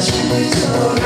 시